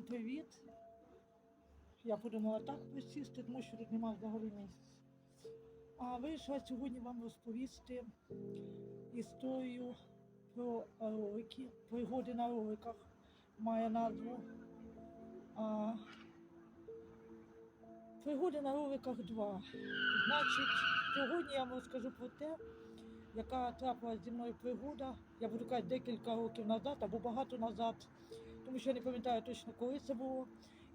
Всім привіт! Я подумала так присісти, тому що тут немає взагалі місця. А вирішила сьогодні вам розповісти історію про ролики, пригоди на роликах. Має назву. А, пригоди на роликах 2. Значить, сьогодні я вам розкажу про те, яка трапилася зі мною пригода. Я буду казати декілька років назад або багато назад тому що я не пам'ятаю точно, коли це було.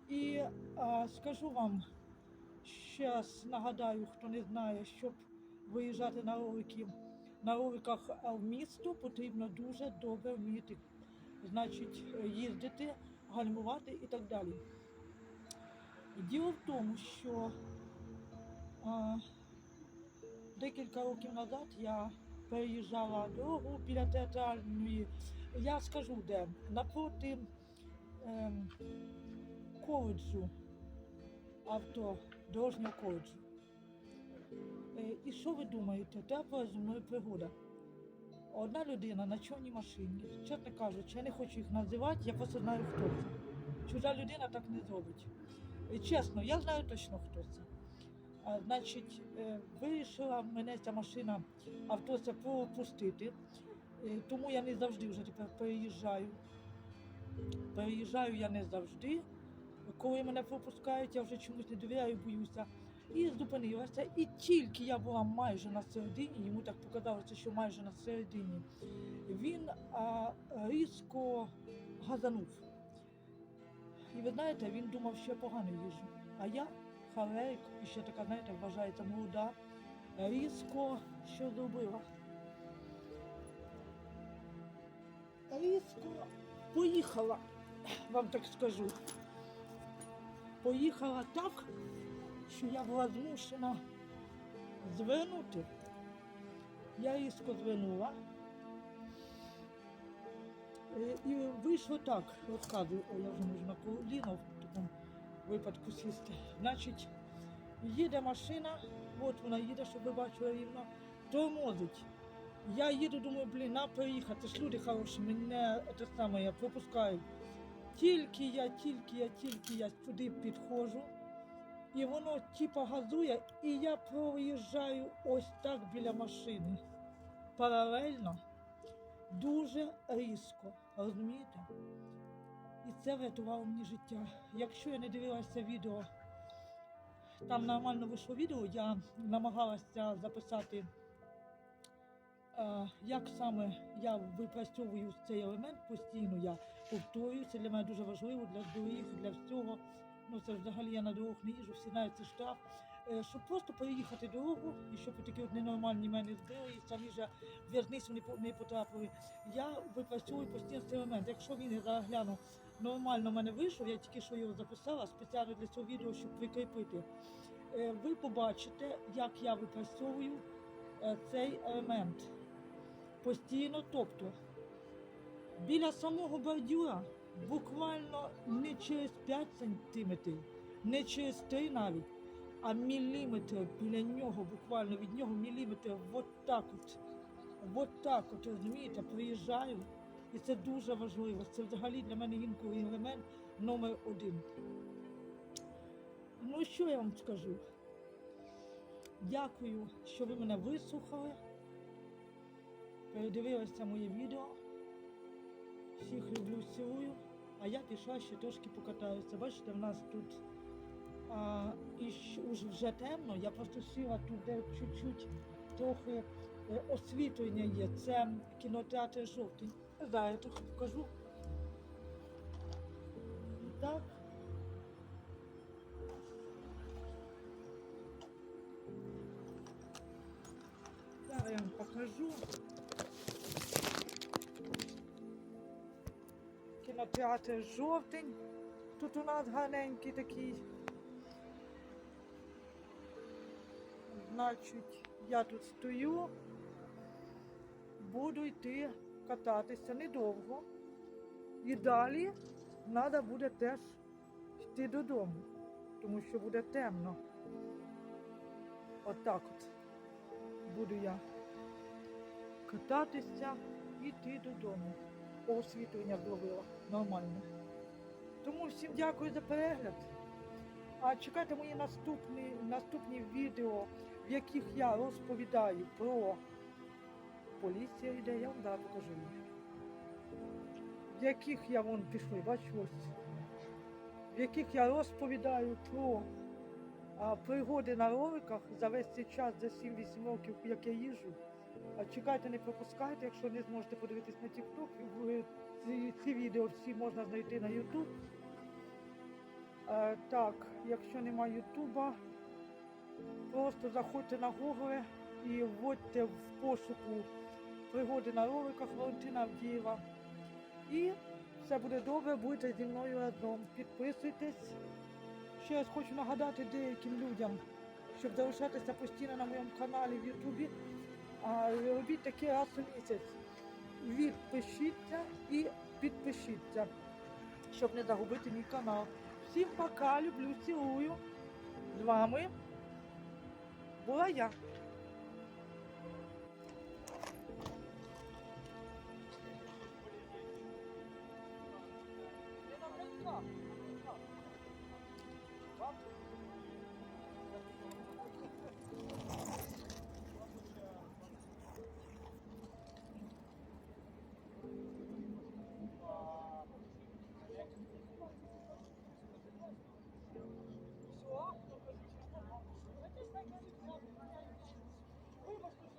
І а, скажу вам, ще раз нагадаю, хто не знає, щоб виїжджати на ролики, на роликах в місто потрібно дуже добре вміти, значить, їздити, гальмувати і так далі. Діло в тому, що а, декілька років назад я переїжджала дорогу біля театральної. Я скажу де, напроти ем, коледжу, авто, дорожнього коледжу. Е, і що ви думаєте? Трапила зі мною пригода. Одна людина на чорній машині, чесно кажучи, я не хочу їх називати, я просто знаю, хто це. Чужа людина так не зробить. І чесно, я знаю точно, хто це. А, значить, е, вирішила мене ця машина авто це пропустити. Е, Тому я не завжди вже тепер переїжджаю. Переїжджаю я не завжди. Коли мене пропускають, я вже чомусь не довіряю, боюся. І зупинилася. І тільки я була майже на середині, йому так показалося, що майже на середині, він а, різко газанув. І ви знаєте, він думав, що я погано їжджу. А я, халерик, і ще така, знаєте, вважається молода, різко що зробила. різко поїхала, вам так скажу. Поїхала так, що я була змушена звернути. Я різко звернула. Е, І вийшло так, розказую, я вже можу на коліно в такому випадку сісти. Значить, їде машина, от вона їде, щоб ви бачили рівно, тормозить. Я їду, думаю, блін, на проїхати, ж люди хороші, мене те саме я пропускаю. Тільки я, тільки я, тільки я сюди підходжу, і воно типа газує, і я проїжджаю ось так біля машини. Паралельно, дуже різко, розумієте? І це врятувало мені життя. Якщо я не дивилася відео, там нормально вийшло відео, я намагалася записати. Як саме я випрацьовую цей елемент постійно, я повторюю, це для мене дуже важливо для доріг, для всього. Ну це взагалі я на дорогах не їжджу, всі знають це штраф. Е, Щоб просто переїхати дорогу, і щоб такі от ненормальні мене збили, і самі ж в'язницю не по- не потрапили. Я випрацьовую постійно цей елемент. Якщо він я зараз гляну, нормально в мене вийшов, я тільки що його записала спеціально для цього відео, щоб прикріпити. Е, Ви побачите, як я випрацьовую е, цей елемент постійно, тобто біля самого бордюра, буквально не через 5 сантиметрів, не через 3 навіть, а міліметр біля нього, буквально від нього міліметр, от так от, от так от, розумієте, приїжджаю. І це дуже важливо. Це взагалі для мене інколи елемент номер один. Ну, що я вам скажу? Дякую, що ви мене вислухали передивилися моє відео. Всіх люблю, цілую. А я пішла ще трошки покатаюся. Бачите, в нас тут а, і вже темно. Я просто сіла тут, де чуть-чуть трохи е, освітлення є. Це кінотеатр жовтий. Зараз я трохи покажу. Так. Зараз я вам покажу. Кінотеатр жовтень. Тут у нас гарненький такий. Значить, я тут стою, буду йти кататися недовго. І далі треба буде теж йти додому, тому що буде темно. Отак от буду я кататися і йти додому. Освітлення зловила нормально. Тому всім дякую за перегляд. А чекайте мої наступні, наступні відео, в яких я розповідаю про поліція йде, я вам зараз покажу їх. В яких я вон пішли, бачу ось. В яких я розповідаю про а, пригоди на роликах за весь цей час, за 7-8 років, як я їжджу. А чекайте, не пропускайте, якщо не зможете подивитись на TikTok, ці, ці відео всі можна знайти на YouTube. Е, так, якщо немає Ютуба, просто заходьте на Google і вводьте в пошуку пригоди на роликах Валентина Авдієва. І все буде добре, будете зі мною разом. Підписуйтесь. Ще раз хочу нагадати деяким людям, щоб залишатися постійно на моєму каналі в Ютубі. А робіть таке раз у місяць. Відпишіться і підпишіться, щоб не загубити мій канал. Всім пока, люблю, цілую. З вами була я. Вибачте,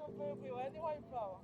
що я перебила, я не маю права.